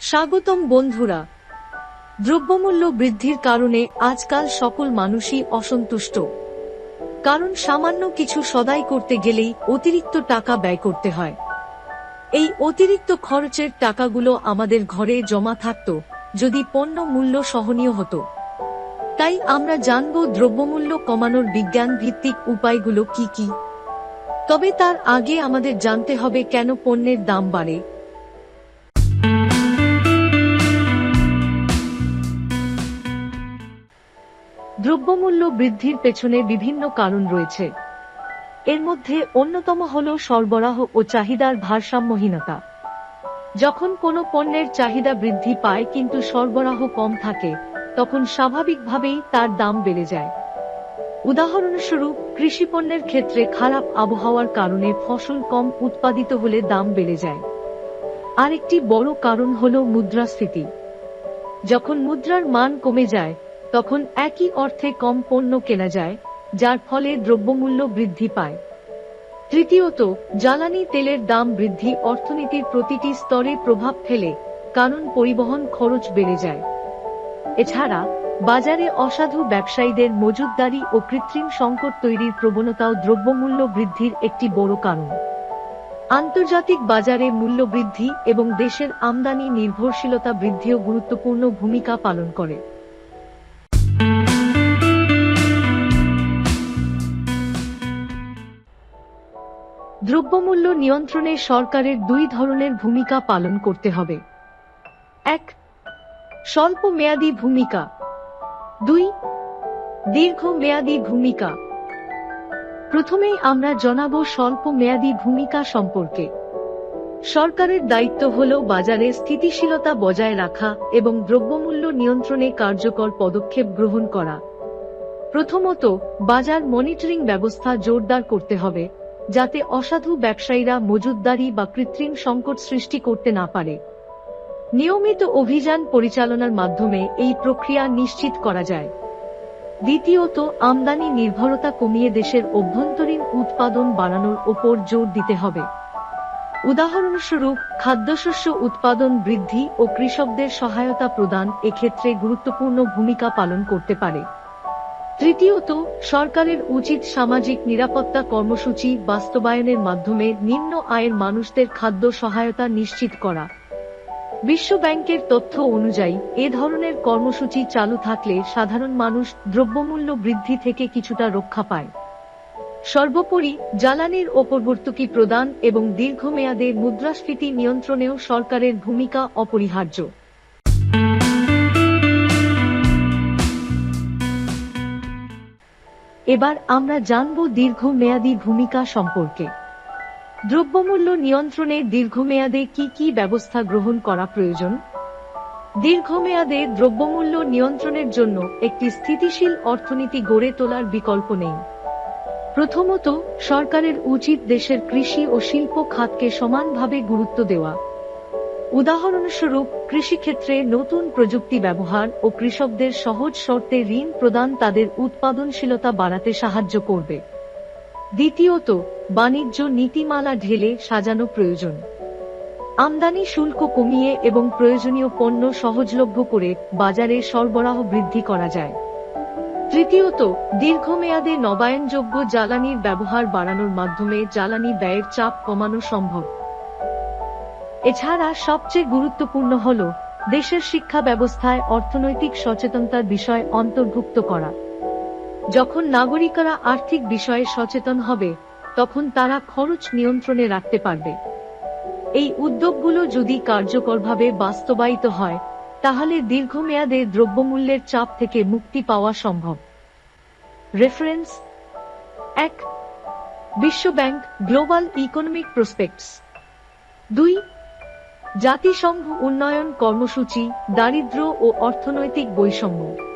স্বাগতম বন্ধুরা। দ্রব্যমূল্য বৃদ্ধির কারণে আজকাল সকল মানুষই অসন্তুষ্ট। কারণ সামান্য কিছু সদাই করতে গেলেই অতিরিক্ত টাকা ব্যয় করতে হয়। এই অতিরিক্ত খরচের টাকাগুলো আমাদের ঘরে জমা থাকত, যদি পণ্য মূল্য সহনীয় হতো। তাই আমরা জানব দ্রব্যমূল্য কমানোর বিজ্ঞান ভিত্তিক উপায়গুলো কি কি। তবে তার আগে আমাদের জানতে হবে কেন পণ্যের দাম বাড়ে। দ্রব্যমূল্য বৃদ্ধির পেছনে বিভিন্ন কারণ রয়েছে। এর মধ্যে অন্যতম হল সরবরাহ ও চাহিদার ভারসাম্যহীনতা। যখন কোনো পণ্যের চাহিদা বৃদ্ধি পায় কিন্তু সরবরাহ কম থাকে, তখন স্বাভাবিকভাবেই তার দাম বেড়ে যায়। উদাহরণস্বরূপ কৃষি পণ্যের ক্ষেত্রে খারাপ আবহাওয়ার কারণে ফসল কম উৎপাদিত হলে দাম বেড়ে যায়। আরেকটি বড় কারণ হল মুদ্রাস্ফীতি। যখন মুদ্রার মান কমে যায়, তখন একই অর্থে কম পণ্য কেনা যায়, যার ফলে দ্রব্যমূল্য বৃদ্ধি পায়। তৃতীয়ত, জ্বালানি তেলের দাম বৃদ্ধি অর্থনীতির প্রতিটি স্তরে প্রভাব ফেলে, কারণ পরিবহন খরচ বেড়ে যায়। এছাড়া বাজারে অসাধু ব্যবসায়ীদের মজুতদারি ও কৃত্রিম সংকট তৈরির প্রবণতাও দ্রব্যমূল্য বৃদ্ধির একটি বড় কারণ। আন্তর্জাতিক বাজারে মূল্য বৃদ্ধি এবং দেশের আমদানি নির্ভরশীলতা বৃদ্ধিও গুরুত্বপূর্ণ ভূমিকা পালন করে। দ্রব্যমূল্য নিয়ন্ত্রণে সরকারের দুই ধরনের ভূমিকা পালন করতে হবে। এক স্বল্প মেয়াদী ভূমিকা। দুই দীর্ঘ মেয়াদী ভূমিকা। প্রথমেই আমরা জানাব স্বল্প মেয়াদী ভূমিকা সম্পর্কে। সরকারের দায়িত্ব হল বাজারে স্থিতিশীলতা বজায় রাখা এবং দ্রব্যমূল্য নিয়ন্ত্রণে কার্যকর পদক্ষেপ গ্রহণ করা। প্রথমত, বাজার মনিটরিং ব্যবস্থা জোরদার করতে হবে, যাতে অসাধু ব্যবসায়ীরা মজুতদারি বা কৃত্রিম সংকট সৃষ্টি করতে না পারে। নিয়মিত অভিযান পরিচালনার মাধ্যমে এই প্রক্রিয়া নিশ্চিত করা যায়। দ্বিতীয়ত, আমদানি নির্ভরতা কমিয়ে দেশের অভ্যন্তরীণ উৎপাদন বাড়ানোর ওপর জোর দিতে হবে। উদাহরণস্বরূপ, খাদ্যশস্য উৎপাদন বৃদ্ধি ও কৃষকদের সহায়তা প্রদান এক্ষেত্রে গুরুত্বপূর্ণ ভূমিকা পালন করতে পারে। তৃতীয়ত, সরকারের উচিত সামাজিক নিরাপত্তা কর্মসূচি বাস্তবায়নের মাধ্যমে নিম্ন আয়ের মানুষদের খাদ্য সহায়তা নিশ্চিত করা। বিশ্ব ব্যাংকের তথ্য অনুযায়ী, এ ধরনের কর্মসূচি চালু থাকলে সাধারণ মানুষ দ্রব্যমূল্য বৃদ্ধি থেকে কিছুটা রক্ষা পায়। সর্বোপরি, জ্বালানির ওপর প্রদান এবং দীর্ঘমেয়াদে মুদ্রাস্ফীতি নিয়ন্ত্রণেও সরকারের ভূমিকা অপরিহার্য। এবার আমরা জানব দীর্ঘমেয়াদী ভূমিকা সম্পর্কে। দ্রব্যমূল্য নিয়ন্ত্রণে দীর্ঘমেয়াদে কি কি ব্যবস্থা গ্রহণ করা প্রয়োজন? দীর্ঘমেয়াদে দ্রব্যমূল্য নিয়ন্ত্রণের জন্য একটি স্থিতিশীল অর্থনীতি গড়ে তোলার বিকল্প নেই। প্রথমত, সরকারের উচিত দেশের কৃষি ও শিল্প খাতকে সমানভাবে গুরুত্ব দেওয়া। উদাহরণস্বরূপ, কৃষিক্ষেত্রে নতুন প্রযুক্তি ব্যবহার ও কৃষকদের সহজ শর্তে ঋণ প্রদান তাদের উৎপাদনশীলতা বাড়াতে সাহায্য করবে। দ্বিতীয়ত, বাণিজ্য নীতিমালা ঢেলে সাজানো প্রয়োজন। আমদানি শুল্ক কমিয়ে এবং প্রয়োজনীয় পণ্য সহজলভ্য করে বাজারে সরবরাহ বৃদ্ধি করা যায়। তৃতীয়ত, দীর্ঘমেয়াদে নবায়নযোগ্য জ্বালানির ব্যবহার বাড়ানোর মাধ্যমে জ্বালানি ব্যয়ের চাপ কমানো সম্ভব। এছাড়া সবচেয়ে গুরুত্বপূর্ণ হল দেশের শিক্ষা ব্যবস্থায় অর্থনৈতিক সচেতনতার বিষয় অন্তর্ভুক্ত করা। যখন নাগরিকরা আর্থিক বিষয়ে সচেতন হবে, তখন তারা খরচ নিয়ন্ত্রণে রাখতে পারবে। এই উদ্যোগগুলো যদি কার্যকরভাবে বাস্তবায়িত হয়, তাহলে দীর্ঘমেয়াদে দ্রব্যমূল্যের চাপ থেকে মুক্তি পাওয়া সম্ভব। রেফারেন্স এক, বিশ্বব্যাংক গ্লোবাল ইকোনমিক প্রসপেক্টস। দুই, জাতিসংঘ উন্নয়ন কর্মসূচি দারিদ্র ও অর্থনৈতিক বৈষম্য।